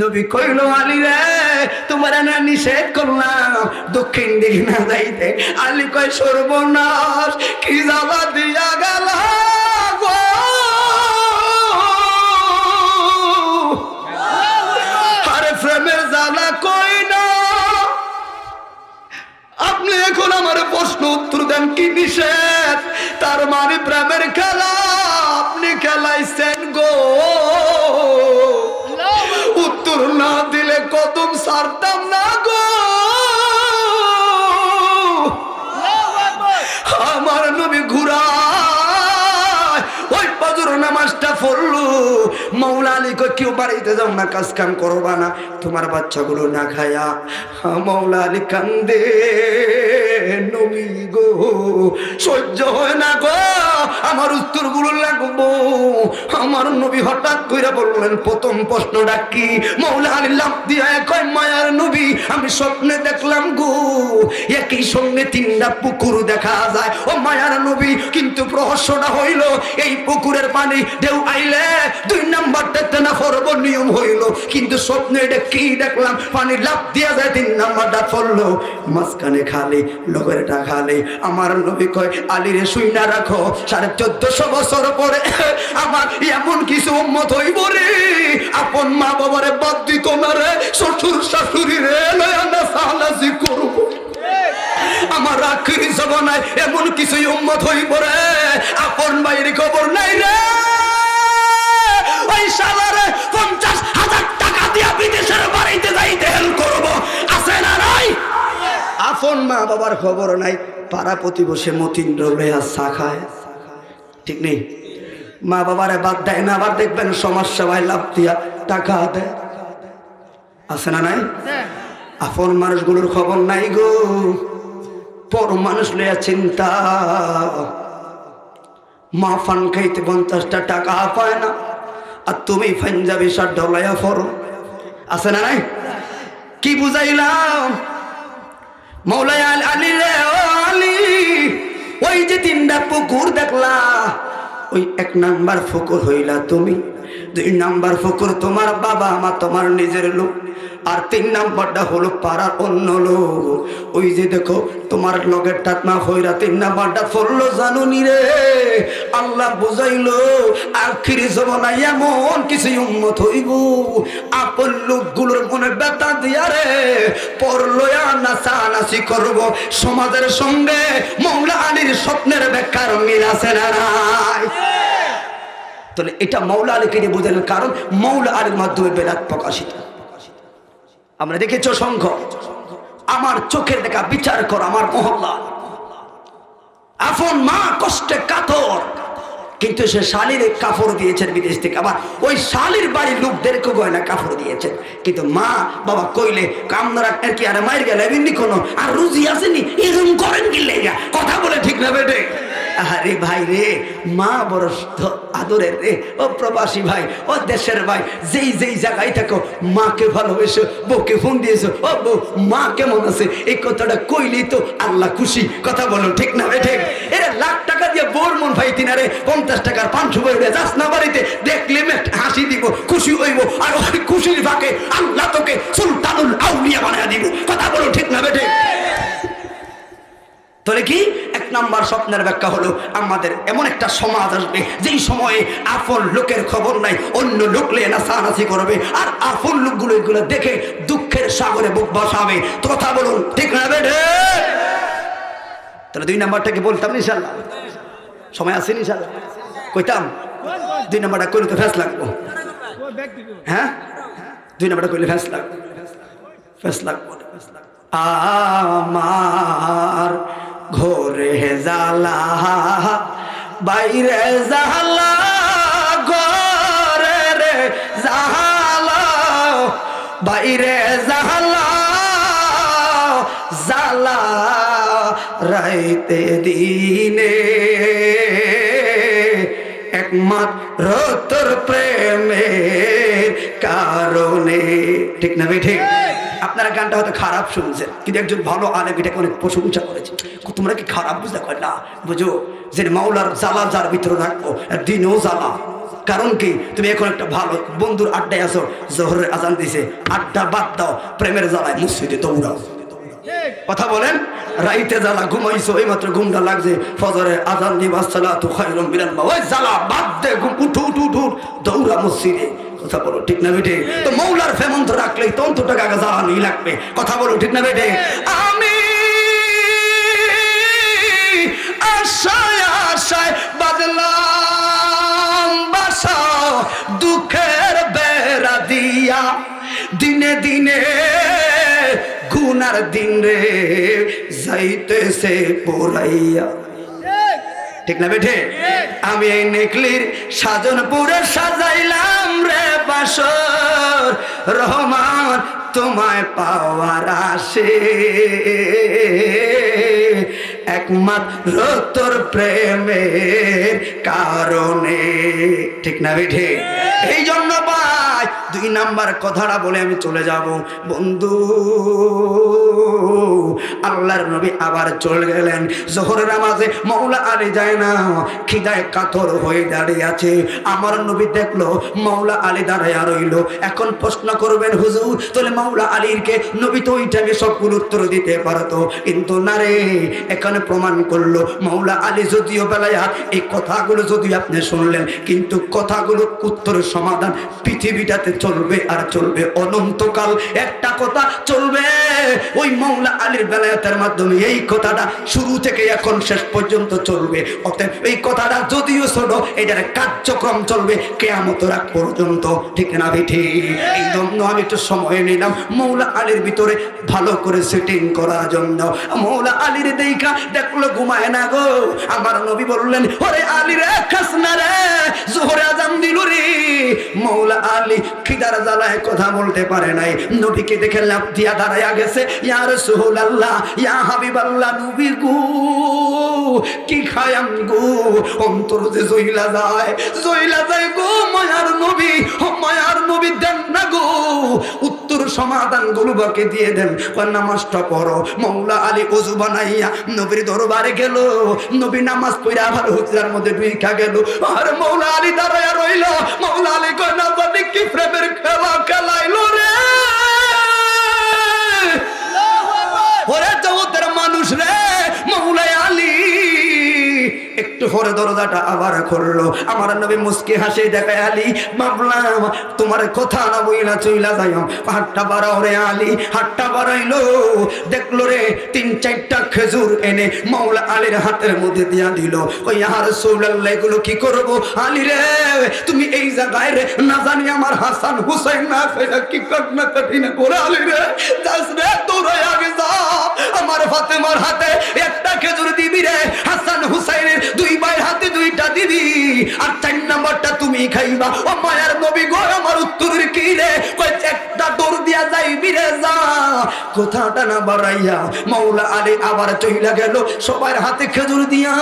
নবী কইল, আলী রে, তোমার না নিষেধ করলাম। দক্ষিণ দিকে না যাইতে আলী কয়, সর্বনাশ, কি জ্বালা দিয়া গেল আপনি এখন আমার প্রশ্ন উত্তর দেন, কি নিষেধ? তার মানে প্রেমের খেলা, আপনি খেলাইছেন গো। কদম সারতাম না গো। আমার নবী ঘুরা ওই পাজর নামাজটা পড়ল। মৌলা আলী কই কেউ বাড়িতে যাও না কাজ কাম করবা না। তোমার বাচ্চাগুলো না খায়া। মৌলা আলী কান্দে, নবী গো, সহ্য হয় না গো। আমার উত্তরগুলো লাগবো। আমার নবী হঠাৎ কইরা বললেন, প্রথম প্রশ্নটা কি? মৌলা লাভ দিয়া কয়, মায়ার নবী, আমি স্বপ্নে দেখলাম গো, একই সঙ্গে তিনটা পুকুর দেখা যায়। ও মায়ার নবী, কিন্তু রহস্যটা হইল, এই পুকুরের পানি ঢেউ আইলে দুই নাম্বারটা না ফরব নিয়ম হইল। কিন্তু স্বপ্নে এটা কি দেখলাম? পানি লাভ দিয়া যায়, তিন নাম্বারটা পড়ল মাঝখানে খালি লোকেরটা খালি। আমার নবী কয়, আলিরে শুই না রাখো সাড়ে চোদ্দশো বছর পরে আমার এমন কিছু উম্মত হইব রে। আপন মা বাবারে বাদ দিত না রে, শ্বশুর শাশুড়ি রে, লয়া না সাহালাসি করব। আমার আখিরি জমানায় এমন কিছু উম্মত হইব রে, আপন বাইরে খবর নাই রে। ওই সালারে পঞ্চাশ হাজার টাকা দিয়া বিদেশের বাড়িতে যাইতে হেল করব। আছে না নাই? আপন মা বাবার খবর নাই পাড়া প্রতিবসে মতিন রবে আর চা খায় ঠিক নেই। মা বাবারে বাদ দেয় না আবার দেখবেন সমাজ সেবায় লাভ দিয়া টাকা দেয়। আছে না নাই? আপন মানুষগুলোর খবর নাই গো। পর মানুষ লইয়া চিন্তা। মা ফান খাইতে পঞ্চাশটা টাকা পায় না আর তুমি পাঞ্জাবি সার ডলাইয়া ফরো আছে না নাই? কি বুঝাইলাম? মৌলাই আল আলী রে ও আলী ওই যে তিনটা পুকুর দেখলা ওই এক নাম্বার ফুকুর হইলা তুমি। দুই নাম্বার ফুকুর তোমার বাবা মা, তোমার নিজের লোক। আর তিন নাম্বারটা হলো পাড়ার অন্য লোক। ওই যে দেখো, তোমার লগের টাকমা হইরা তিন নাম্বারটা পড়ল জানুনি রে? আল্লাহ বুঝাইলো, আখিরি জমানায় এমন কিছু উন্মত হইব। আপন লোকগুলোর মনে ব্যথা দিয়া রে, পড়ল নাচানাচি করব। সমাজের সঙ্গে মৌলা আলীর স্বপ্নের ব্যাখ্যার মিল আছে না নাই? তাহলে এটা মৌলা আলীকে নিয়ে বোঝানোর কারণ মৌলা আলীর মাধ্যমে বেদাত প্রকাশিত। আমরা দেখেছ সংঘ। আমার চোখের দেখা বিচার কর আমার মহল্লা। আপন মা কষ্টে কাতর। কিন্তু সে শালির কাপড় দিয়েছেন বিদেশ থেকে। আবার ওই শালির বাড়ির লোকদেরকে গয়না কাপড় দিয়েছেন। কিন্তু মা বাবা কইলে কামনারা আর কি মায়ের গেলে? এমনি কোনো আর রুজি আসেনি? এরকম করেন কি লেগা? কথা বলে ঠিক না বেটে? আরে ভাই রে, মা বড় আদরের রে। ও প্রবাসী ভাই, ও দেশের ভাই, যেই যেই জায়গায় থাকো, মাকে ভালোবেসো, বউকে ফোন দিয়েছ। ও বউ, মা কেমন আছে? এই কথাটা কইলেই তো আল্লাহ খুশি। কথা বলো, ঠিক না ঠিক? এরা লাখ টাকা দিয়ে বোর মন ভাই তিনারে পঞ্চাশ টাকার পাঁচশো বই যাস না বাড়িতে, দেখলে হাসি দিব, খুশি হইব, আর ওই খুশির ফাঁকে আল্লাহ তোকে সুলতানুল আউলিয়া বানায় দিব। কথা বলো, ঠিক না বেঠে তাহলে কি? এক নাম্বার স্বপ্নের ব্যাখ্যা হলো, আমাদের এমন একটা সমাজ আসবে, যেই সময়ে আপন লোকের খবর নাই, অন্য লোক লে নাচানাচি করবে, আর আপন লোকগুলো এগুলো দেখে দুঃখের সাগরে বুক বসাবে। কথা বলুন, ঠিক না বেঠে? তাহলে দুই নাম্বারটাকে বলতাম ইনশাল্লাহ সময় আছে ইনশাল্লাহ কইতাম? দুই নাম্বারটা করলে তো ফ্যাস লাগবো। হ্যাঁ? দুই নাম্বারটা করলে ফ্যাস লাগবে। ফ্যাস লাগবো। আমার ঘরে জালা বাইরে জালা ঘরে রে জালা বাইরে জালা জালা রাইতে দিনে। একমাত্র তোর প্রেমের কারণে, ঠিক না ঠিক। আপনারা গানটা হয়তো খারাপ শুনছেন, কিন্তু একজন ভালো আলেম এটাকে অনেক প্রশংসা করেছে। তোমরা কি খারাপ বুঝতে কয় না, বুঝো, যে মাওলার জ্বালা যার ভিতরে রাখব দিনও জ্বালা কারণ কি? তুমি এখন একটা ভালো বন্ধুর আড্ডায় আসো জোহরের আজান দিছে, আড্ডা বাদ দাও, প্রেমের জ্বালায় মসজিদে দৌড়াও। কথা বলেন? রাইতে জ্বালা ঘুমাইছো এই মাত্র ঘুমটা লাগছে, ফজরে আজান দিবা, সালাতু খায়রুম মিনাল মাউত ওই জ্বালা বাদ দে, ঘুম উঠু উঠু উঠু, দৌড়া মসজিদে। কথা বলো ঠিক না বেটে তো মৌলার ফেমন্ত রাখলেই তো অন্তর টাকা জ্বালানি লাগবে। কথা বলো ঠিক না বেটে আমি আশায় আশায় বাদলাম বাসা দুঃখের বেড়া দিয়া। দিনে দিনে গুনার দিন রে যাইতেছে পোড়াইয়া। ঠিক। না বেঠে? আমি এই নেকলির সাজনপুরে সাজাইলাম রে বাসর রহমান তোমায় পাওয়ার আসে একমাত্র তোর প্রেমের কারণে। ঠিক না, বিঠে? এই জন্য ভাই দুই নাম্বার কথাটা বলে আমি চলে যাব। বন্ধু, আল্লাহর নবী আবার চলে গেলেন। জোহরের নামাজে মৌলা আলী যায় না, খিদায় কাতর হয়ে দাঁড়িয়ে আছে। আমার নবী দেখল মৌলা আলী দাঁড়াইয়া রইল। এখন প্রশ্ন করবেন, হুজুর, তাহলে মৌলা আলীরকে নবী তো ওই টাইমে সবগুলো উত্তর দিতে পারতো। কিন্তু না রে, এখানে প্রমাণ করল মৌলা আলী যদিও বেলায়, এই কথাগুলো যদি আপনি শুনলেন, কিন্তু কথাগুলো উত্তর সমাধান পৃথিবীটাতে চলবে আর চলবে অনন্তকাল। একটা কথা চলবে। ওই মৌলা আলীর বেলায়াতের মাধ্যমে এই কথাটা শুরু থেকে এখন শেষ পর্যন্ত চলবে। অতএব এই কথাটা যদিও ছোট এটার কার্যক্রম চলবে কেয়ামত রাখ পর্যন্ত। ঠিক না বিঠি? এই জন্য আমি একটু সময় নিলাম মৌলা আলীর ভিতরে ভালো করে সেটিং করার জন্য। মৌলা আলীর দেখা দেখল, ঘুমায় না গো। আমার নবী বললেন, ওরে আলী রে, খাস না রে, জোহরে আজান দিল রে মৌলা আলী খিদার জ্বালায় কথা বলতে পারে নাই। নবীকে দেখে লাভ দিয়া দাঁড়াইয়া গেছে। ইয়ার সোহল আল্লাহ ইয়া হাবিব আল্লাহ নবী গো, কি খায়াম গো? অন্তর যে যায় যায় গো মায়ার নবী, ও মায়ার নবী দেন না গো। উত্তর সমাধান গুলবাকে দিয়ে দেন। নামাজটা পড়ো। মৌলা আলী অজু বানাইয়া নবীর দরবারে গেল। নবী নামাজ পড়ে আবার হুজরার মধ্যে ঢুইকা গেল। আর মৌলা আলী দাঁড়াইয়া রইল। পরে দরজাটা আবার খুললো। আমার নবী মুসকি হাসি দেখায়, আলী ভাবলাম তোমার কথা না বইলা চইলা যাই হাটটা বাড়াও রে আলী হাটটা বাড়াইলো। দেখল রে তিন চারটা খেজুর এনে মৌলা আলীর হাতের মধ্যে দিয়া দিল। ওই আর সৌলাল্লাহ এগুলো কি করব? আলী রে, তুমি এই জায়গায় রে, না জানি আমার হাসান হুসাইন না ফেরা কি কাটনা কাটিনা করে, আলী রে? যাস রে, তোরা আগে যা। আমার ফাতেমার হাতে একটা খেজুর দিবি রে। হাসান হুসাইনের দুই ভাইয়ের হাতে দুইটা দিবি আর চার তুমি খাইবা। ও মায়ার নবী গো, আমার উত্তরের কি রে? একটা দৌড় দিয়া যাইবি রে যা। কথাটা না বাড়াইয়া আলী আবার চইলা গেল। সবার হাতে খেজুর দিয়া,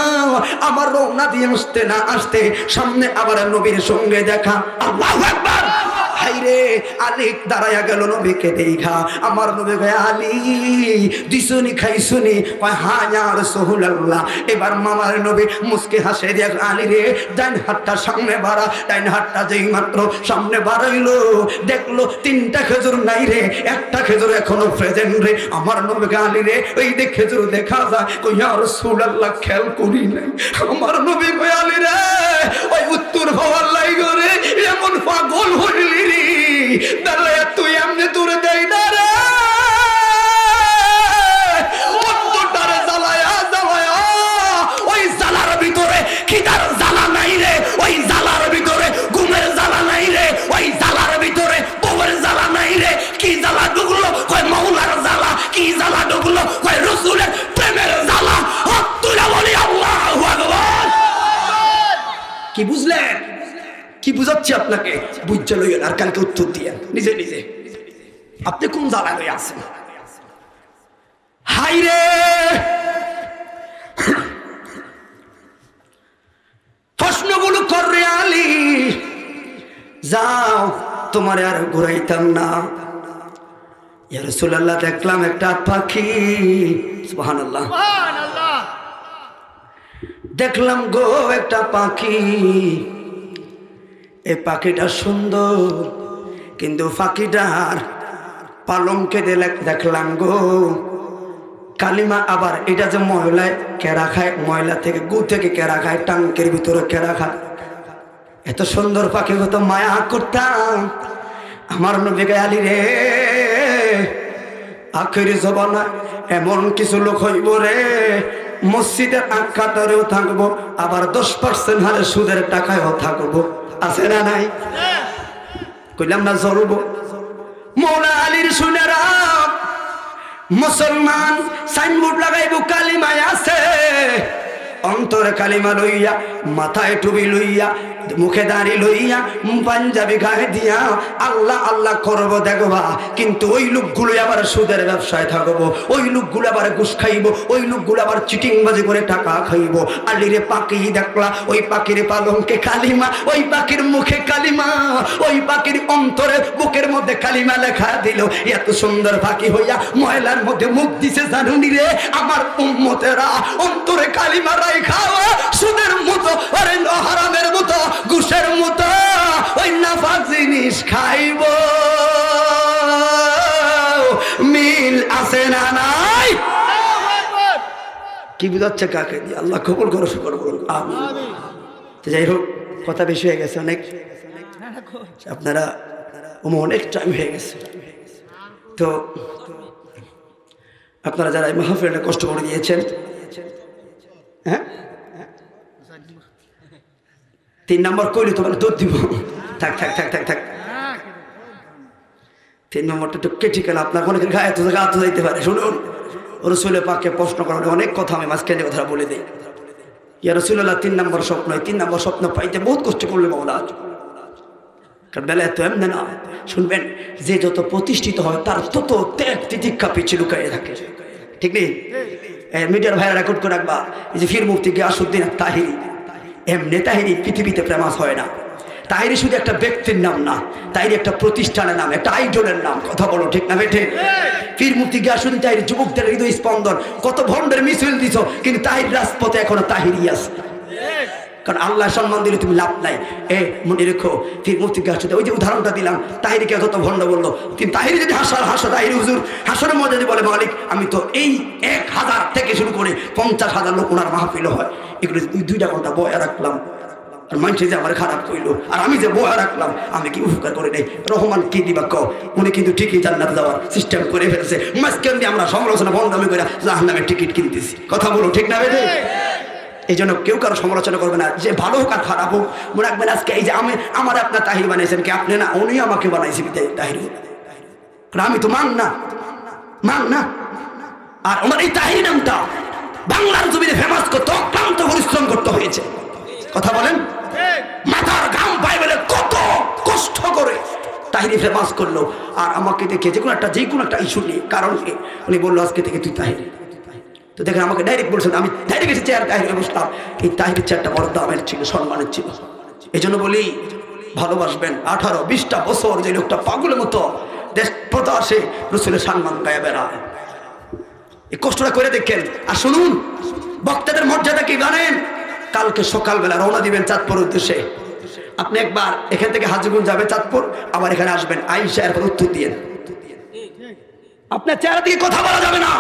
আমার রওনা দিয়ে আসতে না আসতে সামনে আবার নবীর সঙ্গে দেখা। আল্লাহু আকবার! হাইরে আলী দাঁড়াইয়া গেল নবীকে দেখা আমার নবী আলী দিসুনি আল্লাহ এবার মামার নবী মুসকে হাসে আলী রে, ডাইন সামনে বাড়া। ডাইন যেই মাত্র সামনে বাড়াইলো, দেখল তিনটা খেজুর নাই রে, একটা খেজুর এখনও প্রেজেন্ট রে। আমার নবীকে আলী রে ওই দেখ খেজুর দেখা যায়। কই আর রসুল আল্লাহ খেয়াল করি নাই। আমার নবী কয়, আলী রে, ওই উত্তর হওয়ার লাইগো বুঝছে লইয়েন আর কালকে উত্তর দিয়ে নিজে নিজে। আপনি কোন জ্বালা লই আছেন? হাই রে! প্রশ্নগুলো কর রে আলী। যাও তোমার আর ঘুরাইতাম না। ইয়া রাসূলুল্লাহ দেখলাম একটা পাখি। সুবহানাল্লাহ। দেখলাম গো একটা পাখি। এই পাখিটা সুন্দর, কিন্তু পাখিটার পালঙ্কে দিলে দেখলাম গো। কালিমা আবার এটা যে ময়লায় কেরা খায়, ময়লা থেকে গু থেকে কেরা খায়, টাঙ্কের ভিতরে কেরা খায়। এত সুন্দর পাখি কত মায়া করতাম। আমার নবীকে আলি রে, আখেরি জবানা এমন কিছু লোক হইব রে। মসজিদের আখ্যাতরেও থাকব, আবার দশ পার্সেন্ট হারে সুদের টাকায়ও থাকব। আছে না নাই? কইলাম না জরুব। মৌলা আলীর শুনেরা মুসলমান সাইনবোর্ড লাগাইব কালিমায় আছে। অন্তরে কালিমা লইয়া, মাথায় টুবি লইয়া, মুখে দাঁড়ি লইয়া পাঞ্জাবি গায়ে দিয়া, আল্লাহ আল্লাহ করব দেখবা কিন্তু ওই লোকগুলো আবার সুদের ব্যবসায় থাকব, ওই লোকগুলো আবার ঘুষ খাইব, ওই লোকগুলো আবার চিটিং বাজি করে টাকা খাইব। আলিরে পাখি দেখলা, ওই পাখির পালঙ্কে কালিমা, ওই পাখির মুখে কালিমা, ওই পাখির অন্তরে বুকের মধ্যে কালিমা লেখা দিল। এত সুন্দর পাখি হইয়া ময়লার মধ্যে মুখ দিছে জানুনি রে, আমার উম্মতেরা, অন্তরে কালিমা খাওয়া সুদের মতো হারামের মতো, ঘুষের মতো, ওই নাফা জিনিস খাইব। মিল আছে না নাই? কি বুঝাচ্ছে কাকে দিয়ে? আল্লাহ কবুল করো, শুকর বলুন যাই হোক, কথা বেশি হয়ে গেছে অনেক। আপনারা অনেক টাইম হয়ে গেছে। তো আপনারা যারা এই মাহফিলটা কষ্ট করে দিয়েছেন হ্যাঁ? তিন নম্বর কইলে তোমার দুধ দিব। থাক থাক থাক থাক থাক। তিন নম্বরটা একটু কেটে গেল। আপনার অনেক গায়ে তো গা তো যাইতে পারে। শুনুন রসুলে পাকে প্রশ্ন করার অনেক কথা আমি মাঝখানে কথা বলে দিই। ইয়া রসুল্লাহ তিন নম্বর স্বপ্ন তিন নম্বর স্বপ্ন পাইতে বহুত কষ্ট করলে মৌলা কারণ বেলা এত এমনি না। শুনবেন, যে যত প্রতিষ্ঠিত হয়, তার তত ত্যাগ তিতিক্ষা পিছিয়ে লুকাইয়ে থাকে। ঠিক নেই? মিডিয়ার ভাইরা রেকর্ড করে রাখবা। এই যে ফির মুফতি গিয়াসুদ্দিন তাহিরি, এমনি তাহিরি পৃথিবীতে প্রেমাস হয় না। তাহিরি শুধু একটা ব্যক্তির নাম না, তাহিরি একটা প্রতিষ্ঠানের নাম, একটা আইডলের নাম, কথা বলো ঠিক না বেঠে? ফির মুক্তি গিয়াসুদ্দিন তাহিরি যুবকদের হৃদয় স্পন্দন, কত ভণ্ডের মিছিল দিছ, কিন্তু তাহির রাজপথে এখনও তাহিরি আছে। কারণ আল্লাহ সম্মান দিলে তুমি লাভ নাই। এ, মনে রেখো, ফির মুক্তি গাছতে ওই যে উদাহরণটা দিলাম, তাহিরিকে যত ভণ্ড বলল, কিন্তু তাহিরি যদি হাসার হাসো তাহিরি হুজুর হাসরের মধ্যে যদি বলে মালিক, আমি তো এই এক হাজার থেকে শুরু করে পঞ্চাশ হাজার লোক ওনার মাহফিল হয়। এগুলো দুই দুইটা ঘণ্টা বয়া রাখলাম। আর মানুষে যে আমার খারাপ কইলো, আর আমি যে বয়া রাখলাম, আমি কি উপকার করে নেই? রহমান কি দিবা ক উনি কিন্তু ঠিকই জান্নাত যাওয়ার সিস্টেম করে ফেলেছে। মাঝখান দিয়ে আমরা সমালোচনা বন্ধ আমি করে জাহান্নামের টিকিট কিনতেছি। কথা বলো ঠিক না বেদে এই জন্য কেউ কারও সমালোচনা করবে না। যে ভালো হোক আর খারাপ হোক, মনে রাখবেন আজকে এই যে আমি আমার আপনার তাহির বানিয়েছেন কি? আপনি না উনি আমাকে বানাইছি তাহির। আমি তো মান না। মান না। আর আমার এই তাহির নামটা বাংলার জমিনে ফেমাস করতে, অক্লান্ত পরিশ্রম করতে হয়েছে। কথা বলেন? মাথার ঘাম পাই বলে কত কষ্ট করে তাহিরি ফেমাস করল। আর আমাকে দেখে যে কোনো একটা যে কোনো একটা ইস্যু নিয়ে কারণ উনি বলল, আজকে থেকে তুই তাহিরি। তো দেখেন আমাকে ডাইরেক্ট বলছেন, আমি ডাইরেক্ট এসে চেয়ার তাহিরে বসলাম এই তাহিরের চেয়ারটা বড় দামের ছিল, সম্মানের ছিল। এই জন্য বলি, ভালোবাসবেন আঠারো, বিশটা বছর যে লোকটা পাগলের মতো দেশ প্রতাসে রসুলের সম্মান গায়ে বেড়ায়। এই কষ্টটা করে দেখেন। আর শুনুন, বক্তাদের মর্যাদা কি জানেন? কালকে সকালবেলা রওনা দিবেন চাঁদপুর উদ্দেশ্যে। আপনি একবার এখান থেকে হাজিগুন যাবে চাঁদপুর, আবার এখানে আসবেন। আইসা এরপর উত্তর দিয়ে আপনার চেহারা দিকে কথা বলা যাবে না।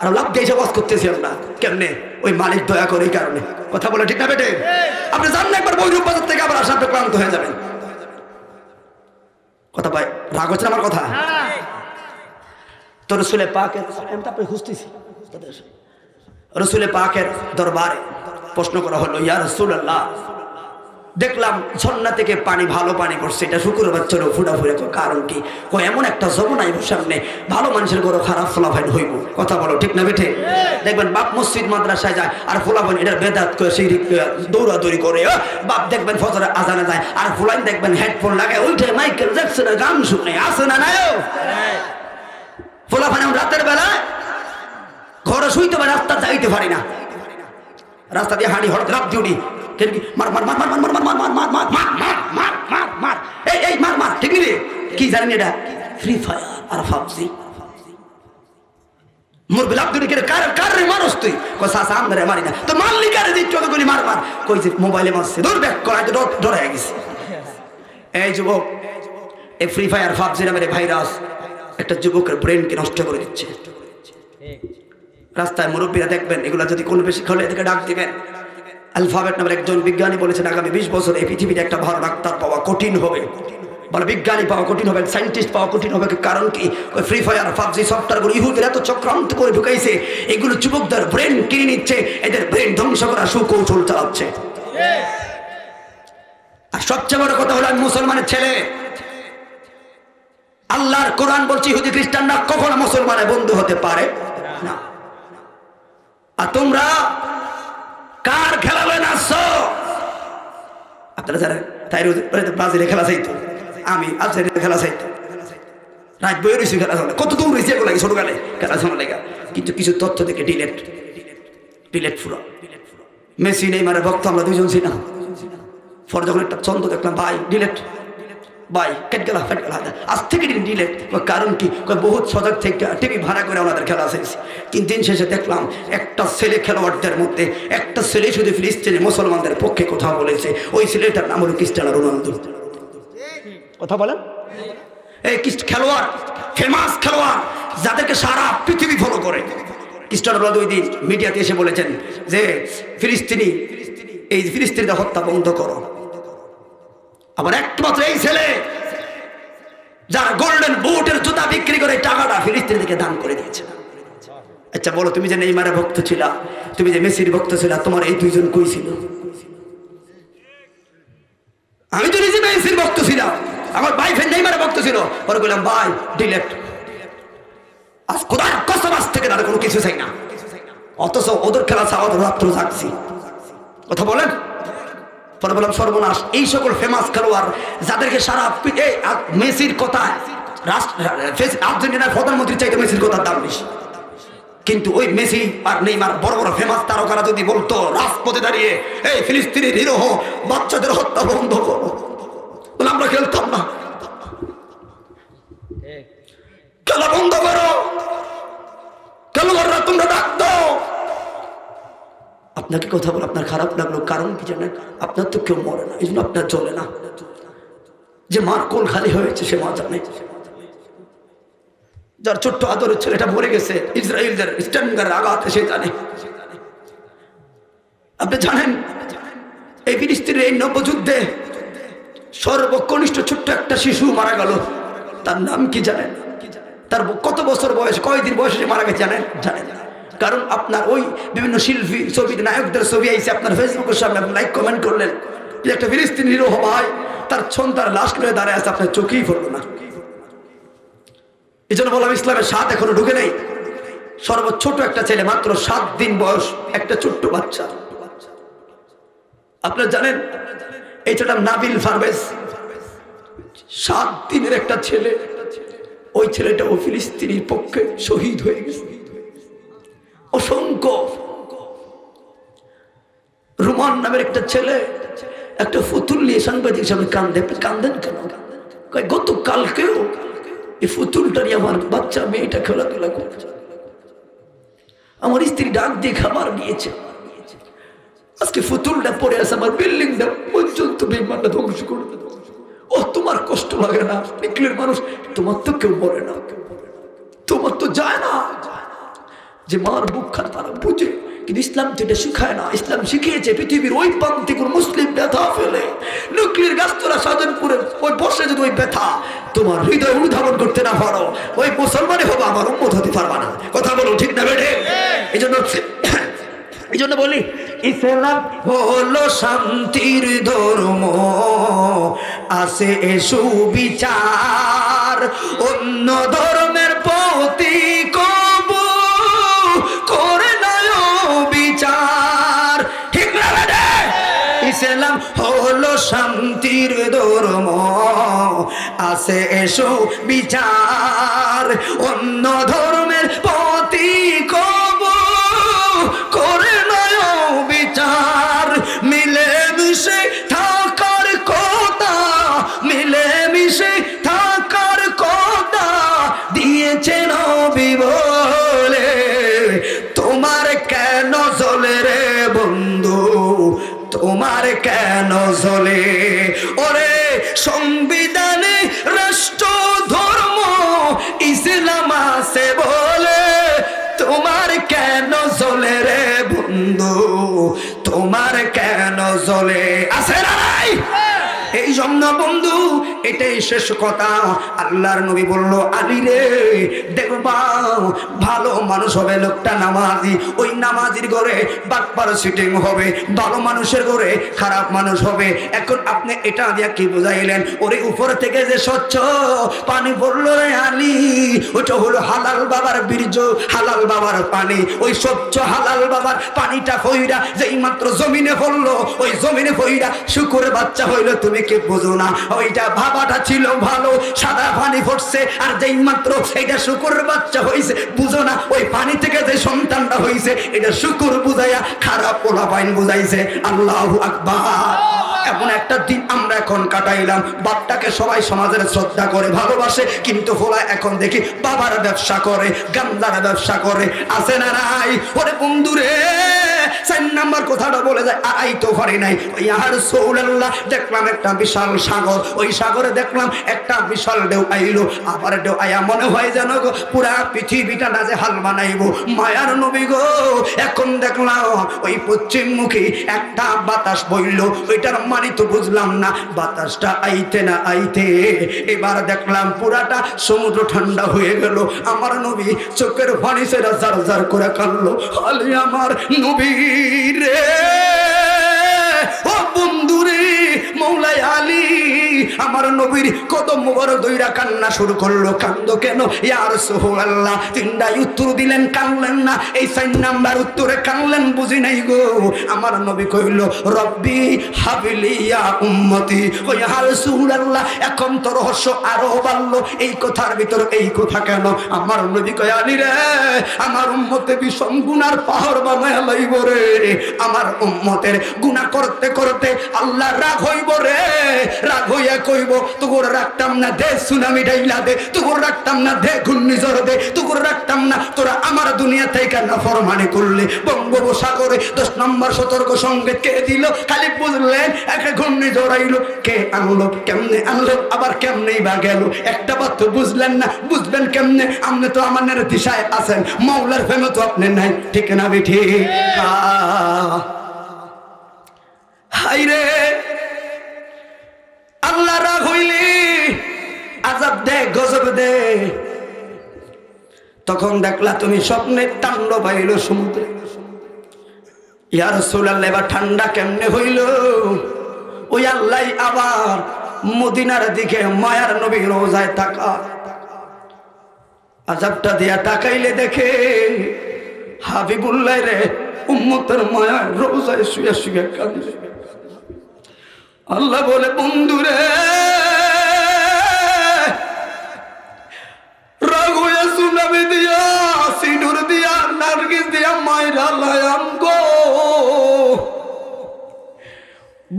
আর লাভ দিয়ে বস করতেছি আমরা কেমনে? ওই মালিক দয়া করে এই কারণে। কথা বলে ঠিক না বেটে? আপনি জানেন একবার বৈরূপ বাজার থেকে আবার আসা আপনি ক্লান্ত হয়ে যাবেন। কথা ভাই, রাগ হচ্ছে আমার কথা? তো রসুলে পাকের আমি তো আপনি খুঁজতেছি। রসুলে পাকের দরবারে প্রশ্ন করা হলো, ইয়া রসুল আল্লাহ দেখলাম ঝর্ণা থেকে পানি, ভালো পানি পড়ছে। এটা শুকুরবার চলো ফুটা ফুরে কারণ কি? ও এমন একটা যমুনা আইব সামনে, ভালো মানুষের গরো খারাপ ফলাফাইন হইব। কথা বলো, ঠিক না বেঠে? দেখবেন বাপ মসজিদ মাদ্রাসায় যায়, আর ফলাফাইন এটার বেদাত করে সেই দৌড়াদৌড়ি করে বাপ দেখবেন ফজরে আজানে যায়, আর ফুলাইন দেখবেন হেডফোন লাগায় ওইটা মাইকেল জ্যাকসনের গান শুনে আসে না নাই? ফলাফাইন রাতের বেলা, ঘরে শুইতে পারে রাস্তা যাইতে পারি না। রাস্তা দিয়ে হাঁড়ি হঠাৎ, রাত দিউনি কি মার মার মার মার মার মার মার মার মার মার মার মার মার মার মার এই এই মার মার ঠিক কি জানেন এটা ফ্রি ফায়ার আর মোর বিলাপ দিনে কেন কার কার রে তুই কই সাসা মারি না তো দিচ্ছ তো গুলি মার মার মোবাইলে মারছে দূর ব্যাক করা তো হয়ে গেছে এই যুবক এই ফ্রি ফায়ার পাবজি নামের ভাইরাস একটা যুবকের ব্রেনকে নষ্ট করে দিচ্ছে রাস্তায় মুরব্বীরা দেখবেন এগুলো যদি কোনো বেশি খোলে এদিকে ডাক দিবেন অ্যালফাবেট নামের একজন বিজ্ঞানী বলেছেন, আগামী বিশ বছর এই পৃথিবীতে একটা ভালো ডাক্তার পাওয়া কঠিন হবে। বলে, বিজ্ঞানী পাওয়া কঠিন হবে সাইন্টিস্ট পাওয়া কঠিন হবে কারণ কি? ওই ফ্রি ফায়ার পাবজি সফটওয়্যারগুলো ইহুদের এত চক্রান্ত করে ঢুকাইছে, এগুলো যুবকদের ব্রেন কিনে নিচ্ছে, এদের ব্রেন ধ্বংস করার সুকৌশল চালাচ্ছে। আর সবচেয়ে বড় কথা হলো মুসলমানের ছেলে। আল্লাহর কোরআন বলছি, ইহুদি খ্রিস্টানরা কখনো মুসলমানের বন্ধু হতে পারে না। আর তোমরা কার খেলা না আপনারা যারা তাই ব্রাজিলে খেলা চাইতো, আমি আলজেরিয়া খেলা চাইতো। রাত বই রয়েছে খেলা শোনা কত দূর রয়েছে এগুলো ছোট গেলে খেলা শোনা লেগা। কিন্তু কিছু তথ্য থেকে ডিলেট ডিলেট ফুল মেসি নেই মানে ভক্ত আমরা দুজন ছিলাম। পরে যখন একটা চন্দ্র দেখলাম, ভাই, ডিলেট। ভাই কেট গেলা ফেট গেলা। আজ থেকে ডিলেট কারণ কি? বহুত সজাগ থেকে টিভি ভাড়া করে ওনাদের খেলা শেষ। তিন দিন শেষে দেখলাম একটা ছেলে খেলোয়াড়দের মধ্যে একটা ছেলে শুধু ফিলিস্তিনি মুসলমানদের পক্ষে কথা বলেছে। ওই ছেলেটার নাম হলো ক্রিস্টানো রোনালদো। কথা বলেন। এই খেলোয়াড় ফেমাস খেলোয়াড় যাদেরকে সারা পৃথিবী ফলো করে। খ্রিস্টান রোনালদো ওই দিন মিডিয়াতে এসে বলেছেন যে ফিলিস্তিনি এই ফিলিস্তিনিদের হত্যা বন্ধ করো। আবার একমাত্র এই ছেলে, যারা গোল্ডেন বুটের জুতা বিক্রি করে টাকাটা ফিলিস্তিনিদেরকে দান করে দিয়েছে। আচ্ছা বলো, তুমি যে নেইমারের ভক্ত ছিলা, তুমি যে মেসির ভক্ত ছিল, তোমার এই দুইজন কই ছিল? আমি তো নিজে মেসির ভক্ত ছিলাম। আমার ভাই ফের নেইমারের ভক্ত ছিল। পরে বললাম, ভাই ডিলেট আজ কোথায় কসম, আজ থেকে তার কোনো কিছু চাই না। অথচ ওদের খেলা চাওয়া রাত্র থাকছি কথা বলেন? পরে বললাম সর্বনাশ। এই সকল ফেমাস খেলোয়াড় যাদেরকে সারা মেসির কথা আর্জেন্টিনার প্রধানমন্ত্রী চাইতে মেসির কথার দাম বেশি। কিন্তু ওই মেসি আর নেইমার বড় বড় ফেমাস তারকারা যদি বলতো রাজপথে দাঁড়িয়ে এই ফিলিস্তিনের হিরো হো বাচ্চাদের হত্যা বন্ধ করো। আমরা খেলতাম না। খেলা বন্ধ করো। খেলোয়াড়রা তোমরা ডাকতো। আপনাকে কথা বলে আপনার খারাপ লাগল, কারণ কি জানেন? আপনার তো কেউ মরে না এই জন্য আপনার চলে না। যে মার কোল খালি হয়েছে, সে মা জানে। যার ছোট্ট আদরের ছেলেটা মরে গেছে, ইসরায়েলদের স্ট্যান্ডারের আঘাতে সে জানে। আপনি জানেন, এই ফিলিস্তিনের এই নবযুদ্ধে সর্বকনিষ্ঠ ছোট্ট একটা শিশু মারা গেল। তার নাম কি জানেন? তার কত বছর বয়স, কয়দিন বয়সে মারা গেছে জানেন? জানেন। কারণ আপনার ওই বিভিন্ন শিল্পী ছবি নায়কদের ছবি আইসে আপনার ফেসবুকের সামনে, আপনি লাইক কমেন্ট করলেন। যে একটা ফিলিস্তিন হিরো ভাই, তার ছন, তার লাশ করে দাঁড়ায় আছে, আপনার চোখেই পড়ল না। এই জন্য বললাম, ইসলামের স্বাদ এখনও ঢুকে নেই। সর্বোচ্ছোট একটা ছেলে, মাত্র সাত দিন বয়স, একটা ছোট্ট বাচ্চা। আপনারা জানেন, এই ছোট নাবিল ফারবেজ সাত দিনের একটা ছেলে, ওই ছেলেটা ও ফিলিস্তিনির পক্ষে শহীদ হয়ে গেছে। অসংখ্য রুমান নামের একটা ছেলে, একটা ফুতুল নিয়ে সাংবাদিক সামনে কান্দে। কান্দেন কেন? গত কালকেও এই ফুতুলটা নিয়ে আমার বাচ্চা মেয়েটা খেলাধুলা করছে। আমার স্ত্রী ডাক দিয়ে খাবার নিয়েছে আজকে ফুতুলটা পড়ে আছে, আমার বিল্ডিংটা পর্যন্ত বিমানটা ধ্বংস করে ও তোমার কষ্ট লাগে না। নিকলের মানুষ, তোমার তো কেউ মরে না। তোমার তো যায় না। যে মার বুক খান তারা বুঝে, কিন্তু ইসলাম এটা শিখায় না, ইসলাম শিখিয়েছে পৃথিবীর ওই প্রান্তে কোন মুসলিম ব্যথা ফেলে। নুক্লিয়ার গাছ তোরা সাধনপুরে ওই বসে যদি ওই ব্যথা তোমার হৃদয় অনুধাবন করতে না পারো, ওই মুসলমানে হব, আমার উন্মত হতে পারবা না। কথা বলো ঠিক না বেঠে? এই জন্য এই জন্য বলি, ইসলাম হলো শান্তির ধর্ম আসে সুবিচার, অন্য ধর্মের ইসলাম হলো শান্তির ধর্ম। আছে এসো বিচার অন্য ধর্মের বন্ধু তোমার কেন জলে আছে না? জন্য বন্ধু, এটাই শেষ কথা। আল্লাহর নবী বলল, আলী রে দেখবা ভালো মানুষ হবে লোকটা নামাজি। ওই নামাজির ঘরে বাটপার সিটিং হবে, ভালো মানুষের ঘরে খারাপ মানুষ হবে। এখন আপনি এটা কি বুঝাইলেন? ওরে উপর থেকে যে স্বচ্ছ পানি পড়ল রে আলী ওটা হলো হালাল বাবার বীর্য, হালাল বাবার পানি। ওই স্বচ্ছ হালাল বাবার পানিটা ফইরা যেই মাত্র জমিনে পড়ল, ওই জমিনে ফইরা শুকুর বাচ্চা হইল, তুমি কি বুঝো না। ওইটা ভাবাটা ছিল ভালো। সাদা পানি ফুটছে, আর যেই মাত্র এইটা শুকুর বাচ্চা হইছে, বুঝো না, ওই পানি থেকে যে সন্তানটা হইছে, এটা শুকুর বুঝাইয়া খারাপ পোলা পাইন বুঝাইছে। আল্লাহ আকবার। এমন একটা দিন আমরা এখন কাটাইলাম। বাপটাকে সবাই সমাজের শ্রদ্ধা করে ভালোবাসে, কিন্তু ফোলা এখন দেখি বাবার ব্যবসা করে গান্দার ব্যবসা করে। আছে না নাই? ওরে বন্ধুরে! চার নাম্বার কথাটা বলে যায় আই তো পারি নাই। ওই দেখলাম একটা বিশাল সাগর। ওই সাগরে দেখলাম একটা বিশাল ঢেউ আইলো। আবার ঢেউ আয়া মনে হয় যেন গো, পুরা পৃথিবীটা না যে হাল মায়ার নবী গো, এখন দেখলাম ওই পশ্চিমমুখী একটা বাতাস বইল। ওইটার মানে তো বুঝলাম না, বাতাসটা আইতে না আইতে। এবার দেখলাম পুরাটা সমুদ্র ঠান্ডা হয়ে গেল। আমার নবী চোখের পানি সেরা জার জার করে আলে আমার নবী রে আমার নবীর কত মোবারক দইরা কান্না শুরু করল। কান্দ কেন? ইয়ার সোহাল্লাহ তিনটাই উত্তর দিলেন, কানলেন না। এই চার নাম্বার উত্তরে কানলেন, বুঝি নাই গো। আমার নবী কইল, রব্বি হাবিলিয়া উম্মতি। ওই হাল সুহুল্লাহ এখন তো রহস্য আরও বাড়লো। এই কথার ভিতর এই কথা কেন? আমার নবী কয়, আলী রে, আমার উম্মতে বিষম গুনার পাহাড় বানায় লইব রে। আমার উম্মতের গুনাহ করতে করতে আল্লাহ রাগ হইব রে। রাগ হইয়া কইব তোর রাখতাম না দে সুনামি ডাইলা দে তোর রাখতাম না দে ঘূর্ণিঝড় দে তোর রাখতাম না তোরা আমার দুনিয়া থেকে না ফরমানি করলে। বঙ্গোপসাগরে দশ নম্বর সতর্ক সঙ্গে কে দিল? খালি বুঝলেন একটা ঘূর্ণিঝড় আইলো, কে আনলো, কেমনে আনলো, আবার কেমনেই বা গেল? একটা বার তো বুঝলেন না, বুঝবেন কেমনে? আপনি তো আমার দিশায় আছেন মৌলার ফেমে তো আপনি নাই, ঠিক না বেঠি? হাই রে আল্লাহ রাগ হইলি আজাব দে, গজব দে। তখন দেখলা তুমি স্বপ্নে তাণ্ড পাইল সমুদ্রে। ইয়ার সোলাল এবার ঠান্ডা কেমনে হইল? ওই আল্লাহ আবার মদিনার দিকে মায়ার নবী রোজায় তাকা আজাবটা দিয়া তাকাইলে দেখে হাবিবুল্লাহ রে, উম্মতের মায়া রোজায় শুয়ে শুয়ে কান্দে আল্লাহ বলে, বন্ধুরে দিয়া দিয়া দিয়া লায়াম গো।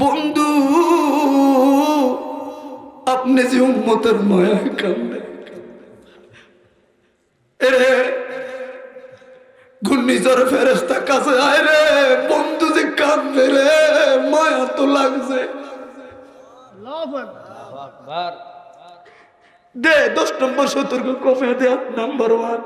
বন্ধু, আপনি যে উম্মতের মায়া কান্দে এরে কাছে আয় রে, বন্ধু যে কাঁদবে রে, মায়া তো লাগছে। দে দশ নম্বর সতর্ক কমে দে নাম্বার ওয়ান।